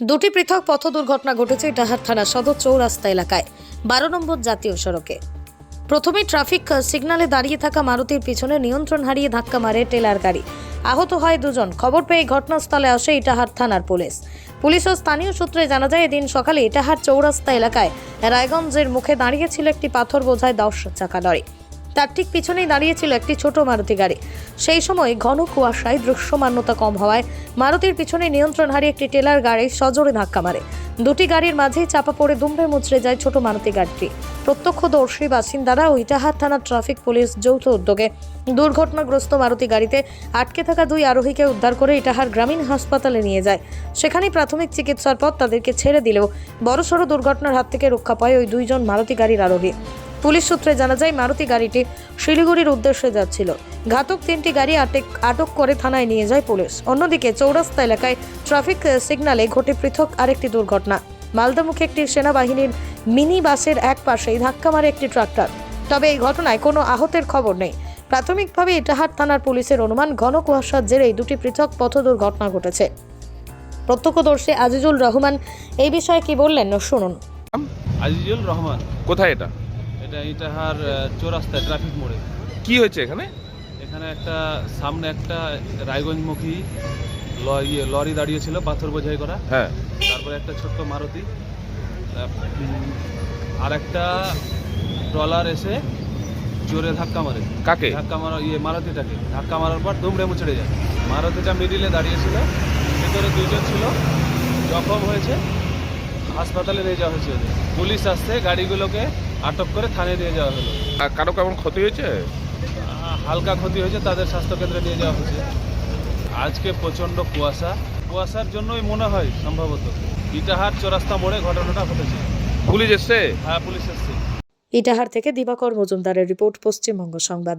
দুটি পৃথক পথ দুর্ঘটনা ঘটেছে ইটাহার থানা সদর চৌরাস্তা এলাকায়, বারো নম্বর জাতীয় সড়কে। প্রথমে ট্রাফিক সিগনালে দাঁড়িয়ে থাকা মারুতির পিছনে নিয়ন্ত্রণ হারিয়ে ধাক্কা মারে টেলার গাড়ি। আহত হয় দুজন। খবর পেয়ে ঘটনাস্থলে আসে ইটাহার থানার পুলিশ। পুলিশ ও স্থানীয় সূত্রে জানা যায়, এদিন সকালে ইটাহার চৌরাস্তা এলাকায় রায়গঞ্জের মুখে দাঁড়িয়েছিল একটি পাথর বোঝায় দশ চাকা লরি তার ঠিক পিছনেই দাঁড়িয়েছিল একটি ছোট মারুতি গাড়ি। সেই সময় ঘন কুয়াশায় দৃশ্যমান্যতা কম হওয়ায় মারুতির পিছনে নিয়ন্ত্রণ হারিয়ে একটি টেলার গাড়ি সজোরে ধাক্কা মারে। দুটি গাড়ির মাঝেই চাপা পড়ে দুমড়ে মুচড়ে যায় ছোট মারুতি গাড়িটি। প্রত্যক্ষদর্শী বাসিন্দারা ও ইটাহার থানার ট্রাফিক পুলিশ যৌথ উদ্যোগে দুর্ঘটনাগ্রস্ত মারুতি গাড়িতে আটকে থাকা দুই আরোহীকে উদ্ধার করে ইটাহার গ্রামীণ হাসপাতালে নিয়ে যায়। সেখানেই প্রাথমিক চিকিৎসার পর তাদেরকে ছেড়ে দিলেও বড়সড় দুর্ঘটনার হাত থেকে রক্ষা পায় ওই দুইজন মারুতি গাড়ির আরোহী। পুলিশ সূত্রে জানা যায় মারুতি গাড়িটি শিলিগুড়ির উদ্দেশ্যে যাচ্ছিল। ঘাতক তিনটি গাড়ি আটক আটক করে থানায় নিয়ে যায় পুলিশ। অন্যদিকে চৌরাস্তা এলাকায় ট্রাফিক সিগন্যালে ঘটে পৃথক আরেকটি দুর্ঘটনা। মালদামুখে একটি সেনাবাহিনীর মিনি বাসের এক পাশেই ধাক্কা মারে একটি ট্রাক্টর। তবে এই ঘটনায় কোনো আহতের খবর নেই। প্রাথমিকভাবে ইটাহার থানার পুলিশের অনুমান ঘন কুয়াশার জেরেই দুটি পৃথক পথ দুর্ঘটনা ঘটেছে। প্রত্যক্ষদর্শী আজিজুল রহমান এই বিষয়ে কি বললেন শুনুন। আজিজুল রহমান। কোথায় এটা? এটা ইটাহার চৌরাস্তায় ট্রাফিক মোড়ে। কি হয়েছে এখানে? এখানে একটা সামনে একটা রায়গঞ্জমুখী ইয়ে লরি দাঁড়িয়েছিল পাথর বোঝাই করা। হ্যাঁ। তারপরে একটা ছোট্ট মারুতি। আর একটা ট্রলার এসে জোরে ধাক্কা মারে। কাকে? ধাক্কা মারা ইয়ে মারুতিটাকে। ধাক্কা মারার পর দুমড়ে মুচড়ে যায়। মারুতিটা মিডিলে দাঁড়িয়েছিল। ভেতরে দুইজন ছিল। জখম হয়েছে। হাসপাতালে নিয়ে যাওয়া হয়েছে। পুলিশ আসছে গাড়িগুলোকে আটক করে থানায় নিয়ে যাওয়া হলো। আর কারও কেমন ক্ষতি হয়েছে? হালকা ক্ষতি হয়েছে তাদের স্বাস্থ্যকেন্দ্রে নিয়ে যাওয়া হয়েছে। আজকে প্রচণ্ড কুয়াশা। কুয়াশার জন্যই মনে হয় সম্ভবত ইটাহার চৌরাস্তা মোড়ে ঘটনাটা ঘটেছে। পুলিশ এসছে? হ্যাঁ পুলিশ এসছে। ইটাহার থেকে দিবাকর মজুমদারের রিপোর্ট পশ্চিমবঙ্গ সংবাদ।